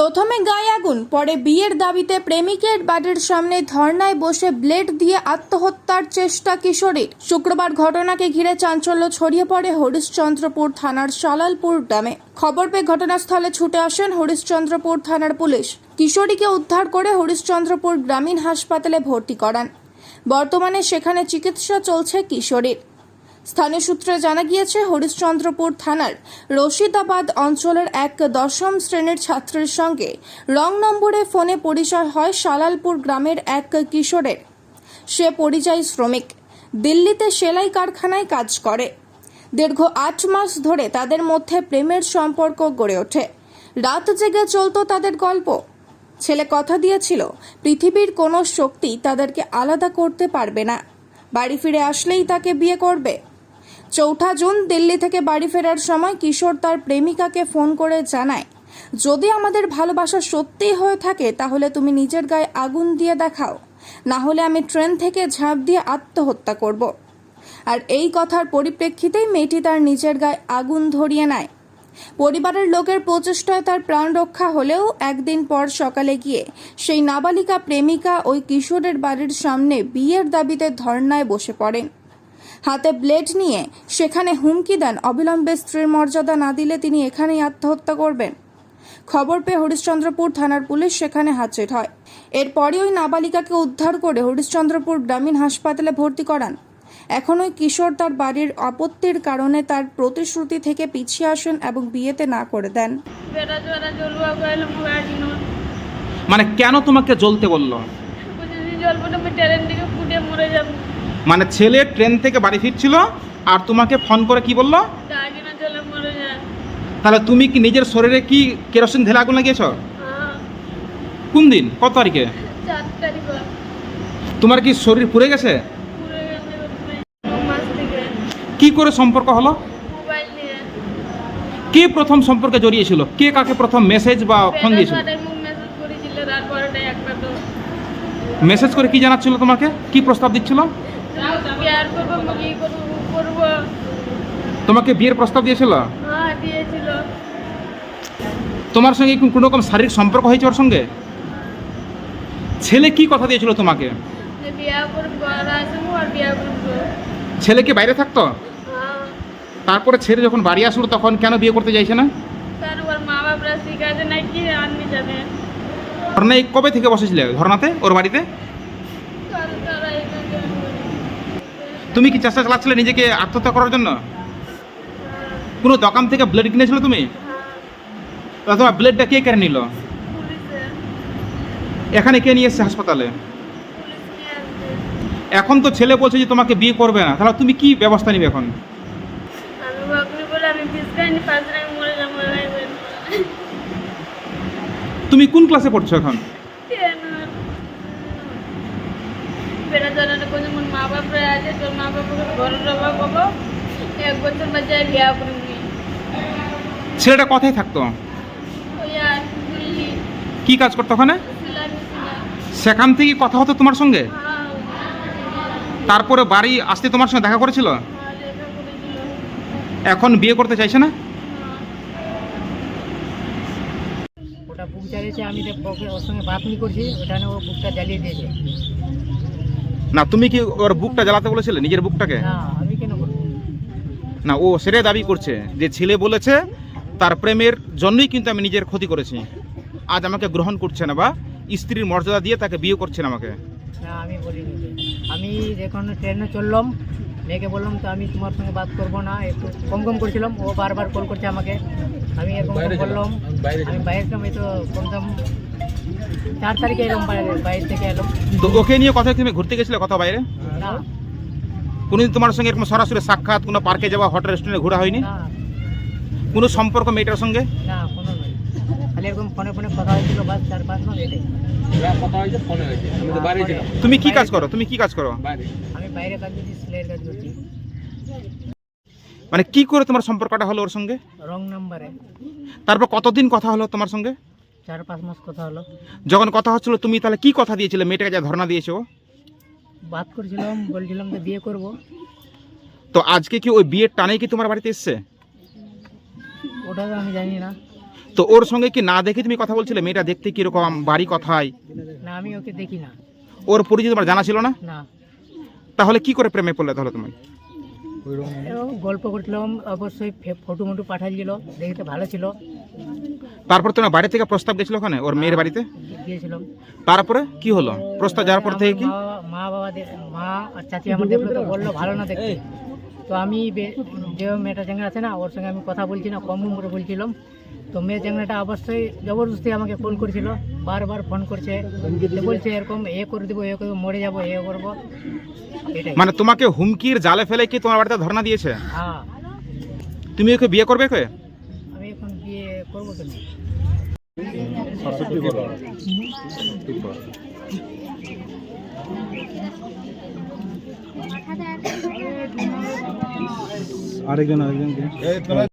প্রথমে গায়ে আগুন, পরে বিয়ের দাবিতে প্রেমিকের বাড়ির সামনে ধর্নায় বসে ব্লেড দিয়ে আত্মহত্যার চেষ্টা কিশোরীর। শুক্রবার ঘটনাকে ঘিরে চাঞ্চল্য ছড়িয়ে পড়ে হরিশ্চন্দ্রপুর থানার শালালপুর গ্রামে। খবর পেয়ে ঘটনাস্থলে ছুটে আসেন হরিশ্চন্দ্রপুর থানার পুলিশ। কিশোরীকে উদ্ধার করে হরিশ্চন্দ্রপুর গ্রামীণ হাসপাতালে ভর্তি করান। বর্তমানে সেখানে চিকিৎসা চলছে কিশোরীর। স্থানীয় সূত্রে জানা গিয়েছে, হরিশ্চন্দ্রপুর থানার রশিদাবাদ অঞ্চলের এক দশম শ্রেণির ছাত্রের সঙ্গে রং নম্বরে ফোনে পরিচয় হয় সালালপুর গ্রামের এক কিশোরের। সে পরিযায়ী শ্রমিক। দিল্লিতে সেলাই কারখানায় কাজ করে। দীর্ঘ আট মাস ধরে তাদের মধ্যে প্রেমের সম্পর্ক গড়ে ওঠে। রাত জেগে চলত তাদের গল্প। ছেলে কথা দিয়েছিল, পৃথিবীর কোনো শক্তি তাদেরকে আলাদা করতে পারবে না। বাড়ি ফিরে আসলেই তাকে বিয়ে করবে। চৌঠা জুন দিল্লি থেকে বাড়ি ফেরার সময় কিশোর তার প্রেমিকাকে ফোন করে জানায়, যদি আমাদের ভালোবাসা সত্যিই হয়ে থাকে, তাহলে তুমি নিজের গায়ে আগুন দিয়ে দেখাও। না হলে আমি ট্রেন থেকে ঝাঁপ দিয়ে আত্মহত্যা করব। আর এই কথার পরিপ্রেক্ষিতেই মেয়েটি তার নিজের গায়ে আগুন ধরিয়ে নেয়। পরিবারের লোকের প্রচেষ্টায় তার প্রাণ রক্ষা হলেও একদিন পর সকালে গিয়ে সেই নাবালিকা প্রেমিকা ওই কিশোরের বাড়ির সামনে বিয়ের দাবিতে ধর্নায় বসে পড়েন হাতে ব্লেড নিয়ে সেখানে হুমকি দেন অবিলম্বে স্ত্রীর মর্যাদা না দিলে তিনি এখানেই আত্মহত্যা করবেন। খবর পেয়ে হরিশ্চন্দ্রপুর থানার পুলিশ সেখানে হাজির হয়। এরপরই ওই নাবালিকাকে উদ্ধার করে হরিশ্চন্দ্রপুর গ্রামীণ হাসপাতালে ভর্তি করান। এখন ওই কিশোর তার বাড়ির আপত্তির কারণে তার প্রতিশ্রুতি থেকে পিছিয়ে আসেন এবং বিয়েতে না করে দেন। মানে কেন তোমাকে জ্বলতে বলল? জ্বলবো না আমি ট্রেন দিকে ফুটে মরে যাব। মানে ছেলে ট্রেন থেকে বাড়ি ফিরছিল আর তোমাকে ফোন করে কি বলল? তাহলে তুমি কি নিজের শরীরে কি কেরোসিন ঢেলে আগুন লাগিয়েছ? কোন দিন? কত তারিখে? তোমার কি শরীর পুড়ে গেছে? কি করে সম্পর্ক হলো? কে প্রথম সম্পর্কে জড়িয়েছিল? কে কাকে প্রথম মেসেজ বা ফোন দিয়েছিল? মেসেজ করে কি জানাচ্ছিল তোমাকে? কি প্রস্তাব দিচ্ছিল? করব করব করব। তোমাকে বিয়ের প্রস্তাব দিয়েছিল? হ্যাঁ দিয়েছিল। তোমার সঙ্গে কোনো রকম শারীরিক সম্পর্ক হয়েছে ওর সঙ্গে? ছেলে কি কথা দিয়েছিল তোমাকে? যে বিয়া করব আর আসব আর বিয়া করব। ছেলে কি বাইরে থাকতো? হ্যাঁ। তারপরে ছেলে যখন বাড়ি আসলো তখন কেন বিয়ে করতে চাইছে না? তার ওর মা বাপরা শিখাছে নাকি আননি যাবে। ধর্নায় কবে থেকে বসেছিলে? ধর্নাতে? ওর বাড়িতে তার তারা এখানে তুমি কি চেষ্টা চালাচ্ছিলে নিজেকে আত্মহত্যা করার জন্য? কোনো দোকান থেকে ব্লেড কিনেছিলে তুমি? তোমার ব্লেডটা কে কেড়ে নিল? এখানে কে নিয়ে এসছে হাসপাতালে? এখন তো ছেলে বলছে যে তোমাকে বিয়ে করবে না। তাহলে তুমি কি ব্যবস্থা নিবে এখন? তুমি কোন ক্লাসে পড়ছো এখন কেন বেটা জানালে কোনো মন মা বাপরা আছে তোর মা বাপকে ঘরে রবা বাবা এক বছর বাচ্চায় বিয়া করবি ছেলেটা কথাই থাকতো। কি কাজ করতো ওখানে? সেখান থেকে কথা হতো তোমার সঙ্গে? হ্যাঁ। তারপরে বাড়ি আসতে তোমার সঙ্গে দেখা করেছিল? হ্যাঁ লেখা করেছিল। এখন বিয়ে করতে চাইছে না? ওটা বুক জ্বালিয়েছে আমি ওর সঙ্গে বাতনি করছি ওখানে ও বুকটা জ্বালিয়ে দিয়েছে। না তুমি কি ওর বুকটা জ্বালাতে বলেছিলে? নিজের বুকটাকে? না আমি কেন না ও সেটাই দাবি করছে যে ছেলে বলেছে তার প্রেমের জন্যই কিন্তু আমি নিজের ক্ষতি করেছি। আজ আমাকে গ্রহণ করছে না বা স্ত্রীর মর্যাদা দিয়ে তাকে বিয়ে করছে না আমাকে। না আমি বলিনি আমি যখন ট্রেনে চললাম মেয়েকে বললাম তো আমি তোমার সঙ্গে বাত করব না। একটু কম কম করছিলাম ও বারবার কল করছে আমাকে। আমি এরকম বললাম আমি বাইরে ছিলাম এই তো কমসম চার তারিখে এলাম বাইরে বাইরে থেকে এলাম তো ওকে নিয়ে কথা তুমি ঘুরতে গেছিলে কথা বাইরে? না। কোনোদিন তোমার সঙ্গে এরকম সরাসরি সাক্ষাৎ কোনো পার্কে যাওয়া হোটেল রেস্টুরেন্টে ঘোরা হয়নি? না। কোনো সম্পর্ক মেয়েটার সঙ্গে? না কোনো নয় খালি এরকম ফোনে ফোনে কথা হয়েছিল বাস চার পাঁচ মাস এটাই তুমি কি কাজ করো? তুমি কি কাজ করো? আমি বাইরে কাজ করছি সেলাইয়ের কাজ করছি। মানে কি করে তোমার সম্পর্কটা হলো ওর সঙ্গে? রং নাম্বারে। তারপর কতদিন কথা হলো তোমার সঙ্গে? চার পাঁচ মাস কথা হলো। যখন কথা হচ্ছিল তুমি তাহলে কি কথা দিয়েছিলে? মেয়েটাকে যা ধর্ণা দিয়েছ। বাত করছিলাম বলছিলাম যে বিয়ে করব। তো আজকে কি ওই বিয়ের টানেই কি তোমার বাড়িতে এসছে? ওটা তো আমি জানি না। তো ওর সঙ্গে কি না দেখে তুমি কথা বলছিলে? মেয়েটা দেখতে কীরকম? বাড়ি কথায়? না আমি ওকে দেখি না। ওর পরিচয় তোমার জানা ছিল না? না। তাহলে কি করে প্রেমে পড়লে তাহলে তুমি? গল্প করছিলাম অবশ্যই ফটো মটো পাঠাচ্ছিল দেখতে ভালো ছিল। তারপর তোমার বাড়ি থেকে প্রস্তাব গেছিল ওখানে ওর মেয়ের বাড়িতে? গিয়েছিলাম। তারপরে কি হলো? প্রস্তাব যাওয়ার পর থেকে কি? মা- মা বাবা দে- মা আর চাচি আমার দেখল তো বলল ভালো না দেখতে। তো আমি বে- যে মেয়েটা চ্যাংরা আছে না ওর সঙ্গে আমি কথা বলছি না কম করে বলছিলাম। তো মেয়ে চ্যাংরাটা অবশ্যই জবরদস্তি আমাকে ফোন করেছিল। বারবার ফোন করছে বলছে এরকম এ করে দেবো এ করব মরে যাব এ করব। এটাই। মানে তোমাকে হুমকির জালে ফেলে কি তোমার বাড়িতে ধর্ণা দিয়েছে? হ্যাঁ। তুমি ওকে বিয়ে করবে কে আমি এখন বিয়ে করব কেন? আরেকজন আরেকজন।